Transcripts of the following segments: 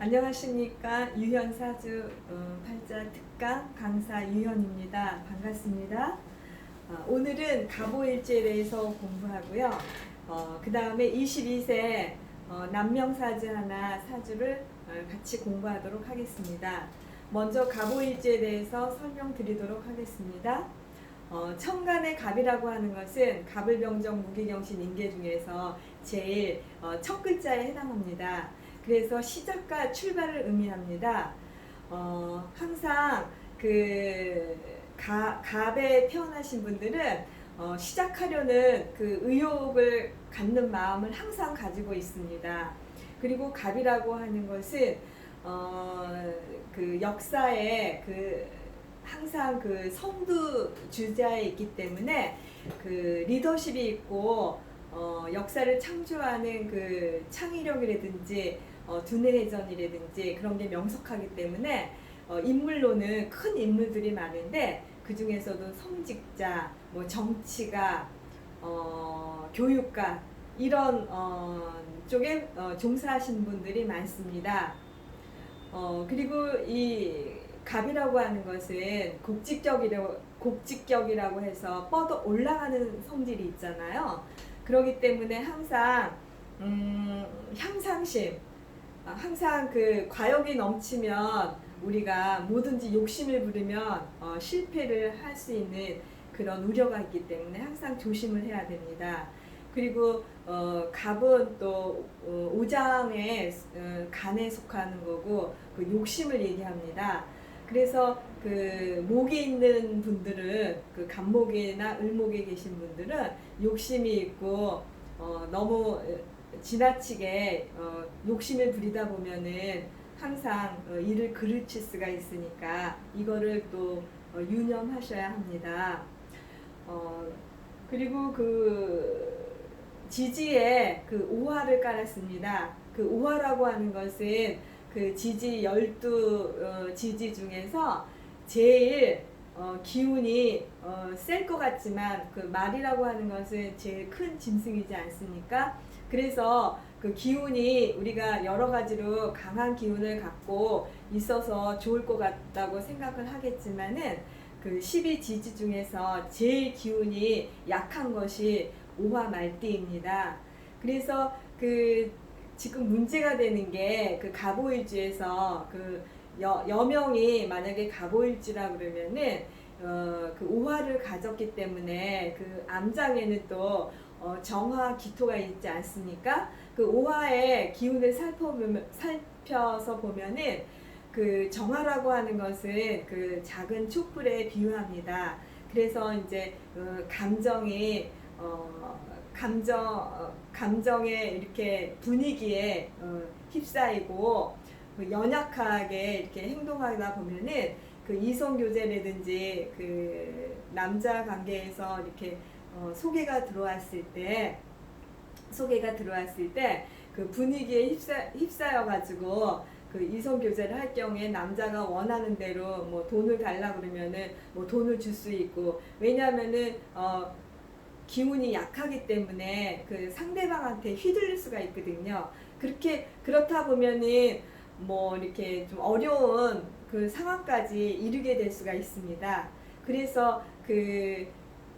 안녕하십니까 유현 사주 어, 팔자 특강 강사 유현입니다. 반갑습니다. 어, 오늘은 갑오일지에 대해서 공부하고요. 어, 그 다음에 22세 어, 남명사주 하나 사주를 어, 같이 공부하도록 하겠습니다. 먼저 갑오일지에 대해서 설명드리도록 하겠습니다. 어, 천간의 갑이라고 하는 것은 갑을병정 무기경신 인계 중에서 제일 어, 첫 글자에 해당합니다. 그래서 시작과 출발을 의미합니다. 어, 항상 그 가, 갑에 태어나신 분들은 어, 시작하려는 그 의욕을 갖는 마음을 항상 가지고 있습니다. 그리고 갑이라고 하는 것은 어, 그 역사에 그 항상 그 선두 주자에 있기 때문에 그 리더십이 있고 어, 역사를 창조하는 그 창의력이라든지 어, 두뇌회전이라든지 그런 게 명석하기 때문에 어, 인물로는 큰 인물들이 많은데 그 중에서도 성직자, 뭐 정치가, 어, 교육가 이런 어, 쪽에 어, 종사하신 분들이 많습니다. 어, 그리고 이 갑이라고 하는 것은 곡직격이라고, 곡직격이라고 해서 뻗어 올라가는 성질이 있잖아요. 그렇기 때문에 항상 음, 향상심, 아, 항상 그 과욕이 넘치면 우리가 뭐든지 욕심을 부리면 어, 실패를 할 수 있는 그런 우려가 있기 때문에 항상 조심을 해야 됩니다. 그리고 어, 갑은 또 어, 오장의 어, 간에 속하는 거고 그 욕심을 얘기합니다. 그래서 그 목이 있는 분들은 그 간목이나 을목에 계신 분들은 욕심이 있고 어, 너무 지나치게 어, 욕심을 부리다 보면은 항상 어, 일을 그르칠 수가 있으니까 이거를 또 어, 유념하셔야 합니다. 어, 그리고 그 지지에 그 오화를 깔았습니다. 그 오화라고 하는 것은 그 지지 열두 어, 지지 중에서 제일 어, 기운이 어, 셀것 같지만 그 말이라고 하는 것은 제일 큰 짐승이지 않습니까? 그래서 그 기운이 우리가 여러 가지로 강한 기운을 갖고 있어서 좋을 것 같다고 생각을 하겠지만은 그 12지지 중에서 제일 기운이 약한 것이 오화 말띠입니다. 그래서 그 지금 문제가 되는 게 그 갑오일주에서 그 여, 여명이 만약에 갑오일주라 그러면은 어, 그 오화를 가졌기 때문에 그 암장에는 또 어, 정화 기토가 있지 않습니까? 그 오화의 기운을 살펴보면, 살펴서 보면은 그 정화라고 하는 것은 그 작은 촛불에 비유합니다. 그래서 이제 그 감정이 어, 감정 어, 감정의 이렇게 분위기에 어, 휩싸이고 그 연약하게 이렇게 행동하다 보면은 그 이성 교제라든지 그 남자 관계에서 이렇게 어, 소개가 들어왔을 때 소개가 들어왔을 때 그 분위기에 휩싸, 휩싸여 가지고 그 이성 교제를 할 경우에 남자가 원하는 대로 뭐 돈을 달라 그러면은 뭐 돈을 줄 수 있고 왜냐하면은 어 기운이 약하기 때문에 그 상대방한테 휘둘릴 수가 있거든요. 그렇게 그렇다 보면은 뭐 이렇게 좀 어려운 그 상황까지 이르게 될 수가 있습니다. 그래서 그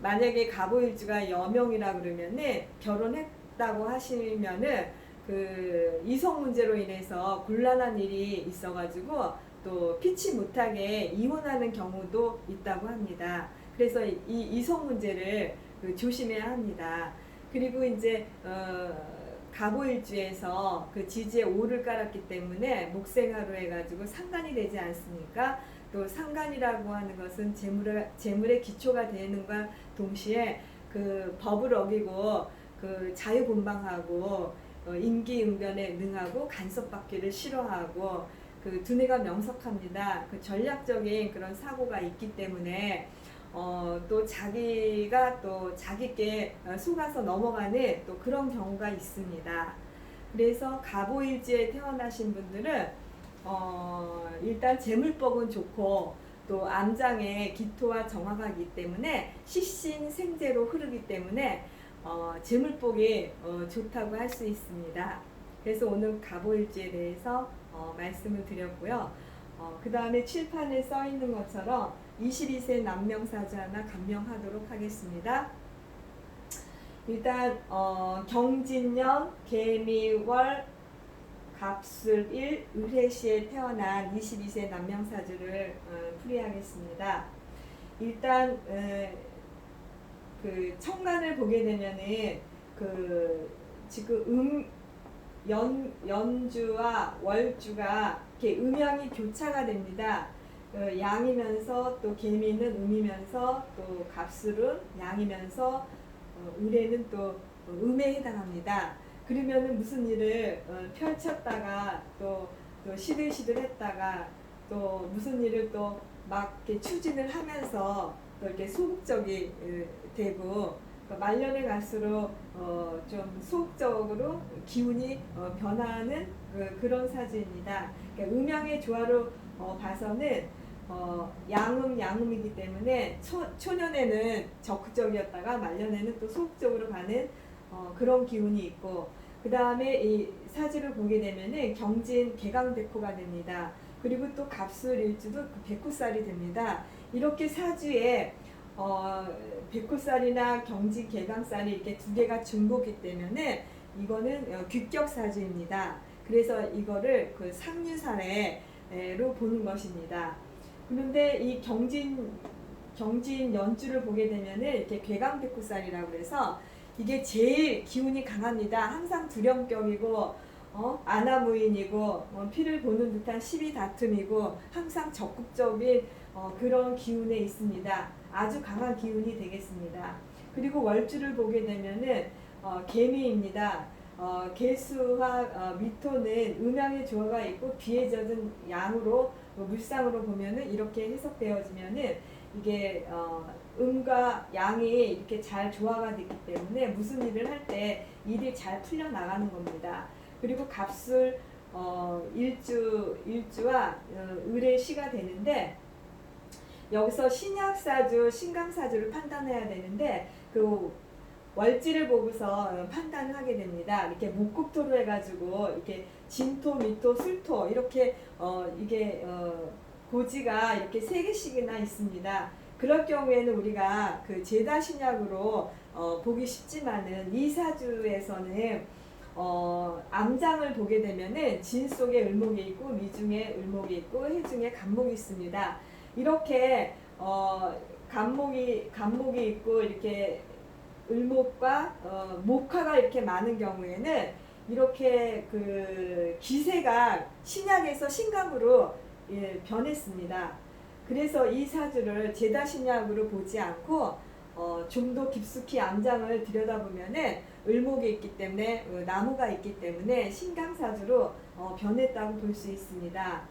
만약에 갑오일주가 여명이라 그러면은 결혼했다고 하시면은 그 이성 문제로 인해서 곤란한 일이 있어가지고 또 피치 못하게 이혼하는 경우도 있다고 합니다. 그래서 이 이성 문제를 그 조심해야 합니다. 그리고 이제 어, 갑오일주에서 그 지지에 오를 깔았기 때문에 목생하로 해가지고 상관이 되지 않습니까? 또 상관이라고 하는 것은 재물의, 재물의 기초가 되는과 동시에 그 법을 어기고 그 자유분방하고 어, 임기응변에 능하고 간섭받기를 싫어하고 그 두뇌가 명석합니다. 그 전략적인 그런 사고가 있기 때문에 어, 또 자기가 또 자기께 어, 속아서 넘어가는 또 그런 경우가 있습니다. 그래서 갑오일지에 태어나신 분들은 어, 일단 재물복은 좋고 또 암장에 기토와 정화가 있기 때문에 시신생제로 흐르기 때문에 어, 재물복이 어, 좋다고 할 수 있습니다. 그래서 오늘 가보일지에 대해서 어, 말씀을 드렸고요. 어, 그 다음에 칠판에 써 있는 것처럼 22세 남명사주 하나 감명하도록 하겠습니다. 일단 어, 경진년 개미월 갑술일 을해시에 태어난 22세 남명사주를 어, 풀이하겠습니다. 일단 에, 그 청간을 보게 되면은 그 지금 음 연, 연주와 월주가 이렇게 음양이 교차가 됩니다. 어, 양이면서 또 개미는 음이면서 또 갑술은 양이면서 어, 을에는 또 음에 해당합니다. 그러면은 무슨 일을 어, 펼쳤다가 또, 또 시들시들 했다가 또 무슨 일을 또 막 이렇게 추진을 하면서 또 이렇게 소극적이 어, 되고 그 말년에 갈수록 어, 좀 소극적으로 기운이 어, 변화하는 그, 그런 사주입니다. 그러니까 음양의 조화로 어, 봐서는 어, 양음 양음이기 때문에 초, 초년에는 적극적이었다가 말년에는 또 소극적으로 가는 어, 그런 기운이 있고 그 다음에 이 사주를 보게 되면은 경진 개강백호가 됩니다. 그리고 또 갑술 일주도 그 백호살이 됩니다. 이렇게 사주에 어, 백호살이나 경진 개강살이 이렇게 두 개가 중복이 때문에 이거는 어, 규격사주입니다. 그래서 이거를 그 상류사례로 보는 것입니다. 그런데 이 경진 경진 연주를 보게 되면은 이렇게 괴강백호살이라고 그래서 이게 제일 기운이 강합니다. 항상 두령격이고 어, 아나무인이고 어, 피를 보는 듯한 시비 다툼이고 항상 적극적인 어, 그런 기운에 있습니다. 아주 강한 기운이 되겠습니다. 그리고 월주를 보게 되면은 어, 개미입니다. 어, 개수와 어, 미토는 음양의 조화가 있고 비에 젖은 양으로 뭐 물상으로 보면은 이렇게 해석되어지면은 이게 어, 음과 양이 이렇게 잘 조화가 되기 때문에 무슨 일을 할 때 일이 잘 풀려 나가는 겁니다. 그리고 갑술 어, 일주 일주와 어, 을의 시가 되는데 여기서 신약사주, 신강사주를 판단해야 되는데 그 월지를 보고서 어, 판단을 하게 됩니다. 이렇게 목국토로 해가지고 이렇게 진토, 미토, 술토 이렇게 어 이게 어 고지가 이렇게 세 개씩이나 있습니다. 그럴 경우에는 우리가 그 제다 신약으로 어 보기 쉽지만은 이 사주에서는 어 암장을 보게 되면은 진 속에 을목이 있고 미 중에 을목이 있고 해 중에 간목이 있습니다. 이렇게 어 간목이 간목이 있고 이렇게 을목과 어, 목화가 이렇게 많은 경우에는 이렇게 그 기세가 신약에서 신강으로 예, 변했습니다. 그래서 이 사주를 제다 신약으로 보지 않고 어, 좀 더 깊숙이 암장을 들여다보면은 을목이 있기 때문에 어, 나무가 있기 때문에 신강 사주로 어, 변했다고 볼 수 있습니다.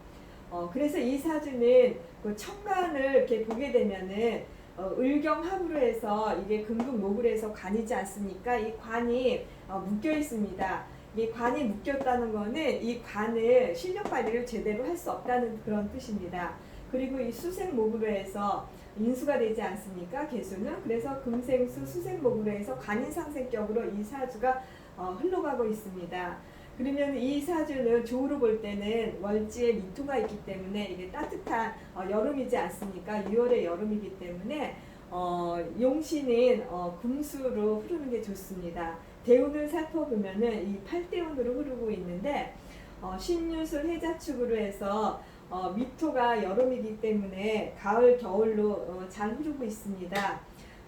어, 그래서 이 사주는 그 천간을 이렇게 보게 되면은 어, 을경합으로 해서 이게 금극목으로 해서 관이지 않습니까? 이 관이 어, 묶여 있습니다. 이 관이 묶였다는 거는 이 관을 실력 발휘를 제대로 할 수 없다는 그런 뜻입니다. 그리고 이 수생목으로 해서 인수가 되지 않습니까? 개수는 그래서 금생수 수생목으로 해서 관인상생격으로 이 사주가 어, 흘러가고 있습니다. 그러면 이 사주는 조우로 볼 때는 월지에 미토가 있기 때문에 이게 따뜻한 어, 여름이지 않습니까? 6월의 여름이기 때문에 어, 용신은 어, 금수로 흐르는 게 좋습니다. 대운을 살펴보면은 이 팔대운으로 흐르고 있는데 어, 신유술 해자축으로 해서 어, 미토가 여름이기 때문에 가을 겨울로 어, 잘 흐르고 있습니다.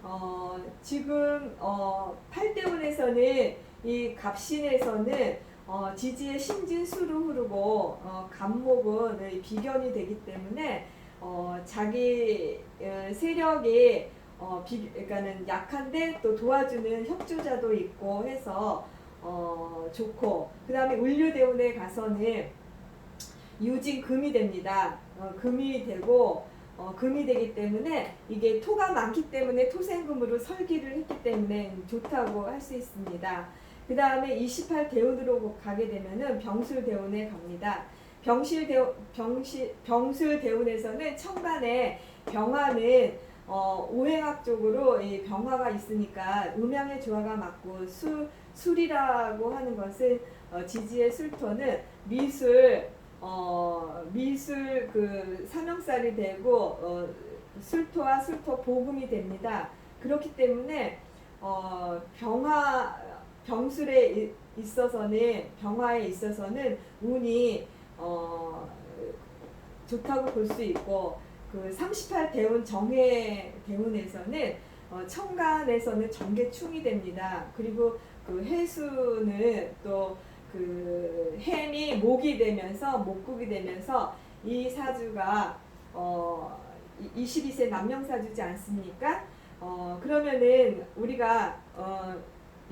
어, 지금 어, 팔대운에서는 이 갑신에서는 어, 지지의 신진수로 흐르고 어, 간목은 이 비견이 되기 때문에 어, 자기 어, 세력이 어, 비, 그러니까는 약한데 또 도와주는 협조자도 있고 해서 어, 좋고 그 다음에 울류대운에 가서는 유진 금이 됩니다. 어, 금이 되고 어, 금이 되기 때문에 이게 토가 많기 때문에 토생금으로 설기를 했기 때문에 좋다고 할 수 있습니다. 그 다음에 28 대운으로 가게 되면은 병술 대운에 갑니다. 병실 대운, 병실, 병술 대운에서는 천간에 병화는 어, 오행학 쪽으로 이 병화가 있으니까 음양의 조화가 맞고 수, 술이라고 하는 것은 어, 지지의 술토는 미술 어, 미술 그 사명살이 되고 어, 술토와 술토 복음이 됩니다. 그렇기 때문에 어, 병화 병술에 이- 있어서는 병화에 있어서는 운이 어, 좋다고 볼 수 있고 그 38 대운 정해 대운에서는 어, 청간에서는 정계충이 됩니다. 그리고 그 해수는 또그 햄이 목이 되면서 목국이 되면서 이 사주가 어 22세 남명 사주지 않습니까? 어 그러면은 우리가 어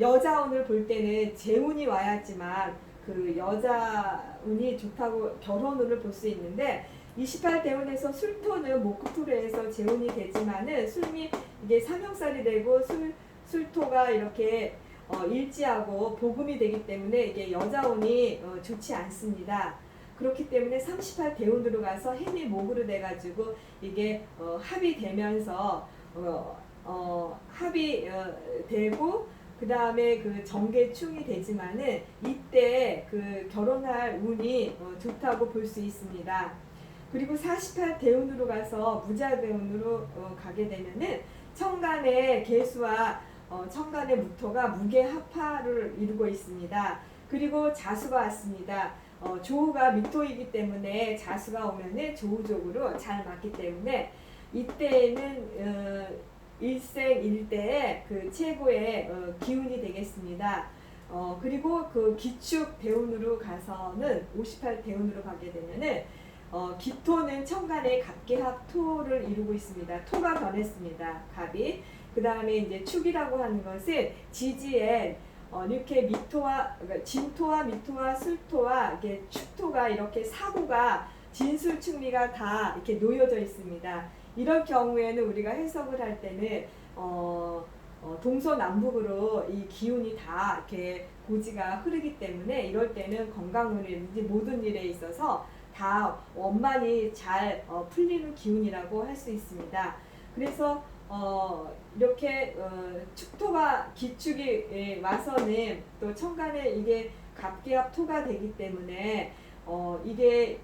여자 운을 볼 때는 재운이 와야지만 그 여자 운이 좋다고 결혼 운을 볼 수 있는데 28 대운에서 술토는 목토로에서 재운이 되지만은 술미 이게 삼형살이 되고 술 술토가 이렇게 어, 일지하고 복음이 되기 때문에 이게 여자운이 어, 좋지 않습니다. 그렇기 때문에 38 대운으로 가서 햄이 목으로 돼가지고 이게 어, 합이 되면서 어, 어, 합이 어, 되고 그 다음에 그 정계충이 되지만은 이때 그 결혼할 운이 어, 좋다고 볼 수 있습니다. 그리고 48 대운으로 가서 무자 대운으로 어, 가게 되면은 청간의 개수와 어, 청간의 무토가 무게 합파를 이루고 있습니다. 그리고 자수가 왔습니다. 어, 조우가 미토이기 때문에 자수가 오면은 조우적으로 잘 맞기 때문에 이때에는 어, 일생일대의 그 최고의 어, 기운이 되겠습니다. 어, 그리고 그 기축 대운으로 가서는 58 대운으로 가게 되면은 어, 기토는 청간의 갑계합 토를 이루고 있습니다. 토가 변했습니다. 갑이. 그 다음에 이제 축이라고 하는 것은 지지에 어, 이렇게 미토와 그러니까 진토와 미토와 술토와 이게 축토가 이렇게 사고가 진술축미가 다 이렇게 놓여져 있습니다. 이럴 경우에는 우리가 해석을 할 때는 어, 어, 동서남북으로 이 기운이 다 이렇게 고지가 흐르기 때문에 이럴 때는 건강운이라든지 모든 일에 있어서 다 원만히 잘 어, 풀리는 기운이라고 할 수 있습니다. 그래서 어, 이렇게 어, 축토가 기축이 예, 와서는 또 천간에 이게 갑기합 토가 되기 때문에 어, 이게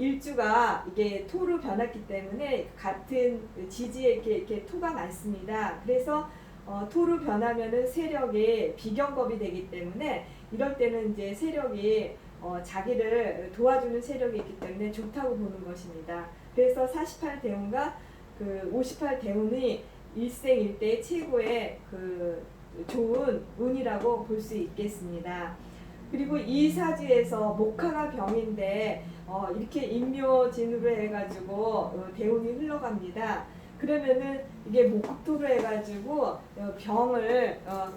일주가 이게 토로 변했기 때문에 같은 지지에 이렇게, 이렇게 토가 많습니다. 그래서 어, 토로 변하면은 세력이 비경겁이 되기 때문에 이럴 때는 이제 세력이 어, 자기를 도와주는 세력이 있기 때문에 좋다고 보는 것입니다. 그래서 48 대운과 그58 대운이 일생일대 최고의 그 좋은 운이라고 볼 수 있겠습니다. 그리고 이 사주에서 목화가 병인데 어, 이렇게 인묘진으로 해가지고 어, 대운이 흘러갑니다. 그러면은 이게 목토로 해가지고 어, 병을 어,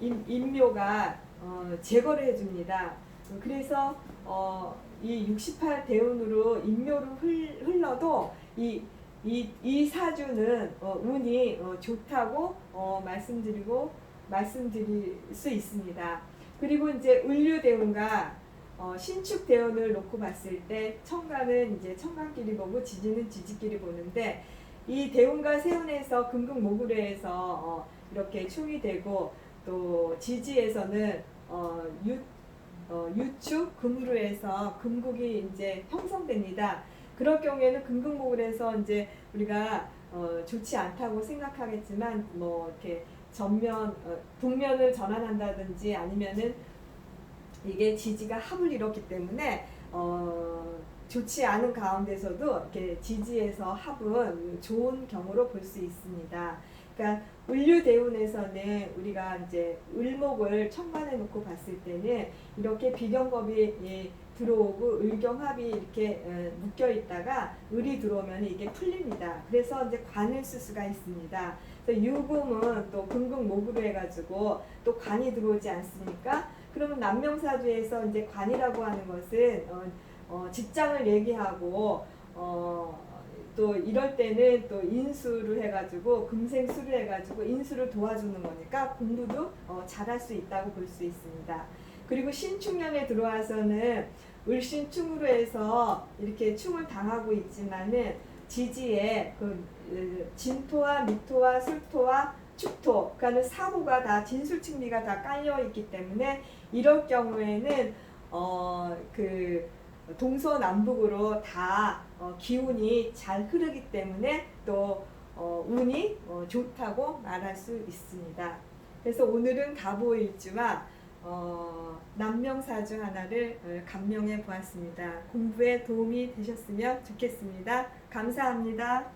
인, 인묘가 어, 제거를 해줍니다. 그래서 어, 이 68 대운으로 인묘로 흘, 흘러도 이, 이, 이 사주는 어, 운이 어, 좋다고 어, 말씀드리고 말씀드릴 수 있습니다. 그리고 이제 을류 대운과 어, 신축 대운을 놓고 봤을 때 청간은 이제 청간끼리 보고 지지는 지지끼리 보는데 이 대운과 세운에서 해서 어, 이렇게 충이 되고 또 지지에서는 어, 유, 어, 유축 금으로 해서 금국이 이제 형성됩니다. 그럴 경우에는 금극목을 해서 이제 우리가 어, 좋지 않다고 생각하겠지만 뭐 이렇게 전면 어, 북면을 전환한다든지 아니면은 이게 지지가 합을 이뤘기 때문에 어, 좋지 않은 가운데서도 이렇게 지지에서 합은 좋은 경우로 볼 수 있습니다. 그러니까 을류 대운에서는 우리가 이제 을목을 천간에 놓고 봤을 때는 이렇게 비경겁이 예, 들어오고 을경합이 이렇게 어, 묶여 있다가 을이 들어오면 이게 풀립니다. 그래서 이제 관을 쓸 수가 있습니다. 유금은 또 금극목으로 해가지고 또 관이 들어오지 않습니까? 그러면 남명사주에서 이제 관이라고 하는 것은 어, 어, 직장을 얘기하고 어, 또 이럴 때는 또 인수를 해가지고 금생수를 해가지고 인수를 도와주는 거니까 공부도 어, 잘할 수 있다고 볼 수 있습니다. 그리고 신축년에 들어와서는 을신충으로 해서 이렇게 충을 당하고 있지만은 지지에 그 으, 진토와 미토와 술토와 축토, 그러니까 사고가 다 진술측미가 다 깔려 있기 때문에 이럴 경우에는 어 그 동서남북으로 다 어, 기운이 잘 흐르기 때문에 또 어, 운이 어, 좋다고 말할 수 있습니다. 그래서 오늘은 가보일주와 어, 남명사 중 하나를 어, 감명해 보았습니다. 공부에 도움이 되셨으면 좋겠습니다. 감사합니다.